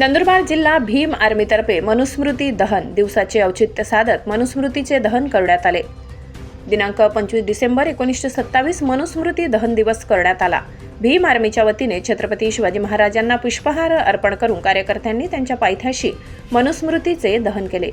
नंदुरबार जिल्हा भीम आर्मीतर्फे मनुस्मृती दहन दिवसाचे औचित्य साधत मनुस्मृतीचे दहन करण्यात आले. दिनांक पंचवीस डिसेंबर एकोणीसशे सत्तावीस मनुस्मृती दहन दिवस करण्यात आला. भीम आर्मीच्या वतीने छत्रपती शिवाजी महाराजांना पुष्पहार अर्पण करून कार्यकर्त्यांनी त्यांच्या पायथ्याशी मनुस्मृतीचे दहन केले.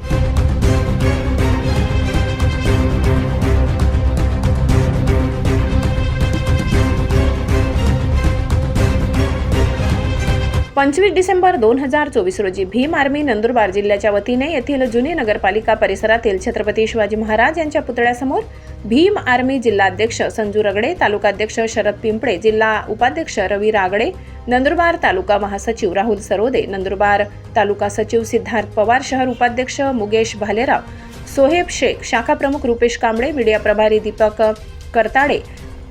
पंचवीस डिसेंबर दोन हजार चोवीस रोजी भीम आर्मी नंदुरबार जिल्ह्याच्या वतीने येथील जुनी नगरपालिका परिसरातील छत्रपती शिवाजी महाराज यांच्या पुतळ्यासमोर भीम आर्मी जिल्हाध्यक्ष संजू रगडे तालुकाध्यक्ष शरद पिंपळे जिल्हा उपाध्यक्ष रवी रागडे नंदुरबार तालुका महासचिव राहुल सरोदे नंदुरबार तालुका सचिव सिद्धार्थ पवार शहर उपाध्यक्ष मुगेश भालेराव सोहेब शेख शाखा प्रमुख रुपेश कांबळे मीडिया प्रभारी दीपक करताडे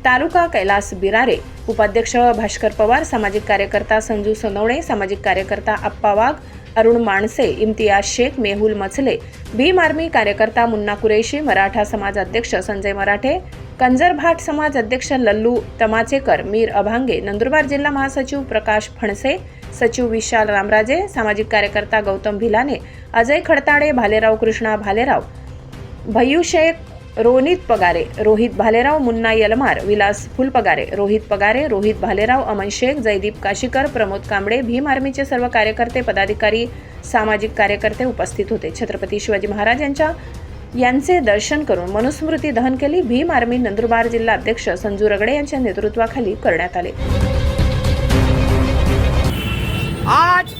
तालुका कैलास बिरारे. उपाध्यक्ष भास्कर पवार सामाजिक कार्यकर्ता संजू सोनवणे सामाजिक कार्यकर्ता अप्पा वाघ अरुण माणसे इम्तियाज शेख मेहुल मचले भीम आर्मी कार्यकर्ता मुन्ना कुरेशी मराठा समाज अध्यक्ष संजय मराठे कंजरभाट समाज अध्यक्ष लल्लू तमाचेकर मीर अभांगे नंदुरबार जिल्हा महासचिव प्रकाश फणसे सचिव विशाल रामराजे सामाजिक कार्यकर्ता गौतम भिलाने अजय खडताडे भालेराव कृष्णा भालेराव भय्यू शेख रोनित पगारे रोहित भालेराव मुन्ना यलमार विलास फुलपगारे रोहित पगारे रोहित भालेराव अमन शेख जयदीप काशीकर प्रमोद कांबळे भीम आर्मीचे सर्व कार्यकर्ते पदाधिकारी सामाजिक कार्यकर्ते उपस्थित होते. छत्रपती शिवाजी महाराज यांच्या यांचे दर्शन करून मनुस्मृती दहन केली. भीम आर्मी नंदुरबार जिल्हा अध्यक्ष संजू रगडे यांच्या नेतृत्वाखाली करण्यात आले. आज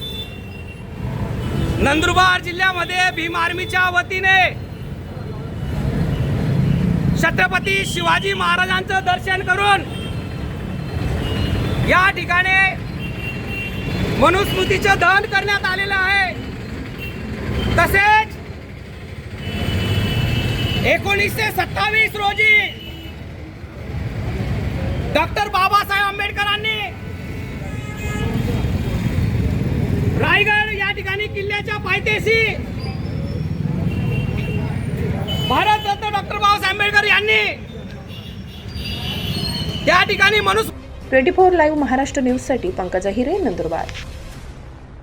नंदुरबार जिल्ह्यामध्ये भीम आर्मीच्या वतीने छत्रपती शिवाजी महाराजांचं दर्शन करून या ठिकाणी मनुस्मृतीचं दहन करण्यात आलेलं आहे. तसेच एकोणीसशे सत्तावीस रोजी डॉक्टर बाबासाहेब आंबेडकरांनी रायगड या ठिकाणी किल्ल्याच्या पायथ्याशी भारतरत्न डॉक्टर आंबेडकर यांनी. त्या ठिकाणी मनुष्य ट्वेंटी फोर लाईव्ह महाराष्ट्र न्यूजसाठी पंकज हिरे नंदुरबार.